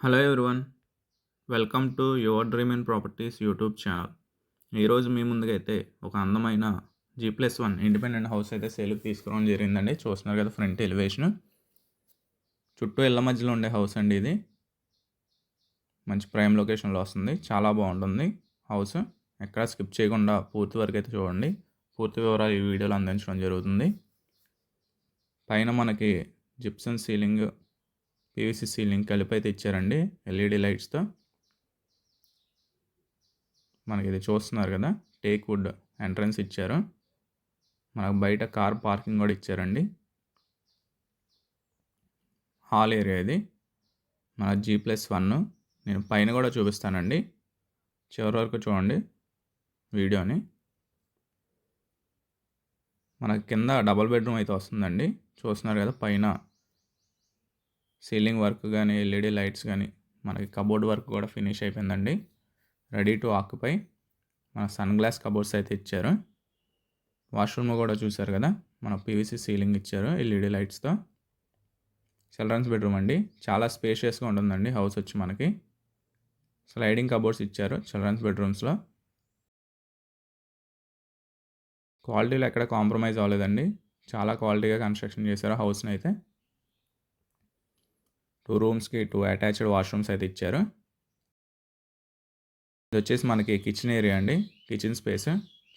Hello everyone welcome to your dream in properties YouTube channel ఈరోజు మీ ముందుగా అయితే ఒక అందమైన G plus one independent house అయితే సేల్కి తీసుకురావడం జరిగిందండి. చూస్తున్నారు కదా ఫ్రంట్ ఎలివేషన్ చుట్టూ ఇళ్ళ మధ్యలో ఉండే హౌస్ అండి ఇది. మంచి ప్రైమ్ లొకేషన్లో వస్తుంది. చాలా బాగుంటుంది హౌస్ ఎక్కడ స్కిప్ చేయకుండా పూర్తి వరకు అయితే చూడండి. పూర్తి వివరాలు ఈ వీడియోలో అందించడం జరుగుతుంది. పైన మనకి జిప్సన్ సీలింగ్ పీవీసీ సీలింగ్ కలిపి అయితే ఇచ్చారండి. ఎల్ఈడి లైట్స్తో. మనకి ఇది చూస్తున్నారు కదా టేక్ వుడ్ ఎంట్రన్స్ ఇచ్చారు. మనకు బయట కార్ పార్కింగ్ కూడా ఇచ్చారండి. హాల్ ఏరియా ఇది. మన జీ ప్లస్ వన్. నేను పైన కూడా చూపిస్తానండి. చివరి వరకు చూడండి వీడియోని. మనకి కింద డబల్ బెడ్రూమ్ అయితే వస్తుందండి. చూస్తున్నారు కదా పైన సీలింగ్ వర్క్ కానీ ఎల్ఈడి లైట్స్ కానీ మనకి కబోర్డ్ వర్క్ కూడా ఫినిష్ అయిపోయిందండి. రెడీ టు ఆక్యుపై మన సన్ గ్లాస్ కబోర్డ్స్ అయితే ఇచ్చారు. వాష్రూమ్ కూడా చూసారు కదా మన పీవీసీ సీలింగ్ ఇచ్చారు ఎల్ఈడి లైట్స్తో. చిల్డ్రన్స్ బెడ్రూమ్ అండి చాలా స్పేషియస్గా ఉంటుందండి హౌస్ వచ్చి మనకి. స్లైడింగ్ కబోర్డ్స్ ఇచ్చారు చిల్డ్రన్స్ బెడ్రూమ్స్లో. క్వాలిటీలో ఎక్కడ కాంప్రమైజ్ అవ్వలేదండి చాలా క్వాలిటీగా కన్స్ట్రక్షన్ చేశారు హౌస్ని అయితే. టూ రూమ్స్కి టూ అటాచ్డ్ వాష్రూమ్స్ అయితే ఇచ్చారు. ఇది వచ్చేసి మనకి కిచెన్ ఏరియా అండి. కిచెన్ స్పేస్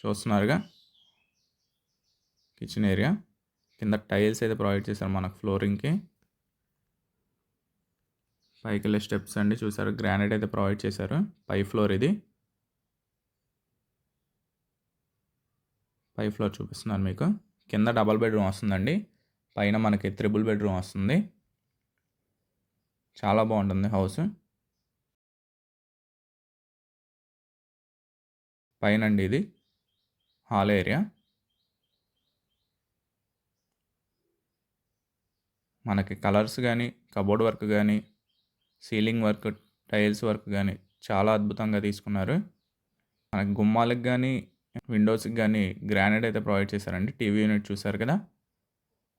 చూస్తున్నారుగా. Kitchen area. కింద టైల్స్ అయితే ప్రొవైడ్ చేశారు మనకు ఫ్లోరింగ్కి. పైకి వెళ్ళే స్టెప్స్ అండి చూసారు. గ్రానైట్ అయితే ప్రొవైడ్ చేశారు. పై ఫ్లోర్ ఇది. పై ఫ్లోర్ చూపిస్తున్నాను మీకు. కింద డబల్ బెడ్రూమ్ వస్తుందండి. పైన మనకి త్రిబుల్ బెడ్రూమ్ వస్తుంది. చాలా బాగుంటుంది హౌస్. పైన అండి ఇది. Hall area. మనకి కలర్స్ కానీ కబోర్డ్ వర్క్ కానీ సీలింగ్ వర్క్ టైల్స్ వర్క్ కానీ చాలా అద్భుతంగా తీసుకున్నారు. మనకి గుమ్మాలకు కానీ విండోస్కి కానీ గ్రానైట్ అయితే ప్రొవైడ్ చేశారండి. టీవీ యూనిట్ చూసారు కదా.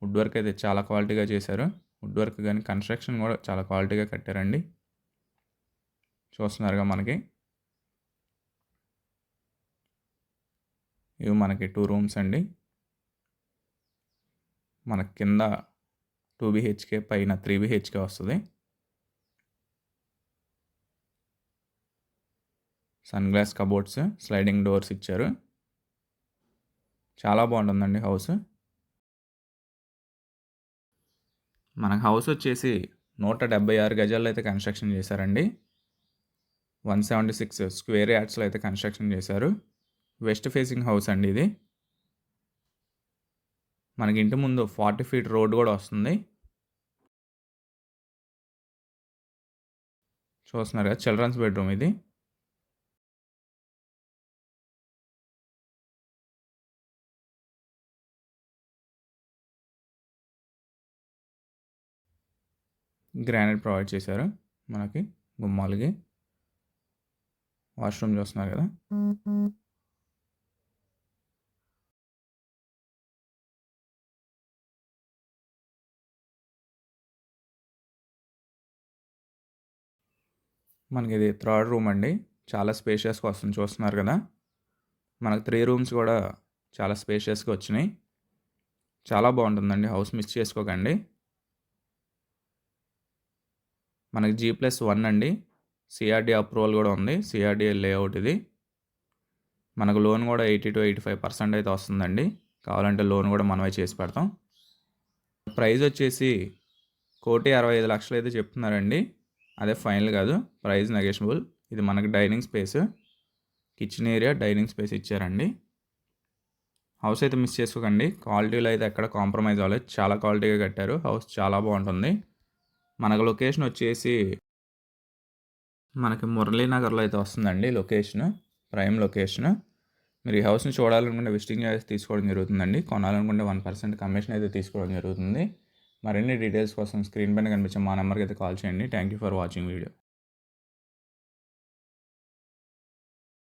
వుడ్ వర్క్ అయితే చాలా క్వాలిటీగా చేశారు. వుడ్ వర్క్ కానీ కన్స్ట్రక్షన్ కూడా చాలా క్వాలిటీగా కట్టారండి. చూస్తున్నారుగా మనకి. ఇవి మనకి టూ రూమ్స్ అండి. మన కింద టూ బిహెచ్కే పైన త్రీ బిహెచ్కే వస్తుంది. Sun glass cupboards sliding doors ఇచ్చారు. చాలా బాగుంటుందండి హౌస్. మనకు హౌస్ వచ్చేసి నూట డెబ్బై ఆరు గజాల్లో అయితే కన్స్ట్రక్షన్ చేశారండి. వన్ సెవెంటీ సిక్స్ స్క్వేర్ యార్డ్స్లో అయితే కన్స్ట్రక్షన్ చేశారు. వెస్ట్ ఫేసింగ్ హౌస్ అండి ఇది. మనకి ఇంటి ముందు ఫార్టీ ఫీట్ రోడ్ కూడా వస్తుంది. చూస్తున్నారు కదా చిల్డ్రన్స్ బెడ్రూమ్ ఇది. గ్రానైట్ ప్రొవైడ్ చేశారు మనకి గుమ్మాలకి. వాష్రూమ్ చూస్తున్నారు కదా. మనకి ఇది థర్డ్ రూమ్ అండి. చాలా స్పేషియస్గా వస్తుంది చూస్తున్నారు కదా. మనకు త్రీ రూమ్స్ కూడా చాలా స్పేషియస్గా వచ్చినాయి. చాలా బాగుంటుందండి. హౌస్ మిస్ చేసుకోకండి. మనకి జీ ప్లస్ వన్ అండి. సిఆర్డీ అప్రూవల్ కూడా ఉంది. సిఆర్డీఏ లేఅవుట్ ఇది. మనకు లోన్ కూడా eighty to eighty five percent అయితే వస్తుందండి. కావాలంటే లోన్ కూడా మనమే చేసి పెడతాం. ప్రైస్ వచ్చేసి కోటి అరవై ఐదు లక్షలు అయితే చెప్తున్నారండి. అదే ఫైనల్ కాదు. ప్రైస్ నెగోషియబుల్ ఇది మనకి dining space kitchen area dining space ఇచ్చారండి. హౌస్ అయితే మిస్ చేసుకోకండి. క్వాలిటీలో అయితే ఎక్కడ కాంప్రమైజ్ అవ్వలేదు. చాలా క్వాలిటీగా కట్టారు. హౌస్ చాలా బాగుంటుంది. మనకు లొకేషన్ వచ్చేసి మనకి మురళీనగర్లో అయితే వస్తుందండి లొకేషన్ ప్రైమ్ లొకేషన్ మీరు ఈ హౌస్ని చూడాలనుకుంటే విజిటింగ్ చార్జెస్ తీసుకోవడం జరుగుతుందండి. కొనాలనుకుంటే వన్ పర్సెంట్ కమిషన్ అయితే తీసుకోవడం జరుగుతుంది. మరిన్ని డీటెయిల్స్ కోసం స్క్రీన్ పైన కనిపించే మా నెంబర్కి అయితే కాల్ చేయండి. Thank you for watching video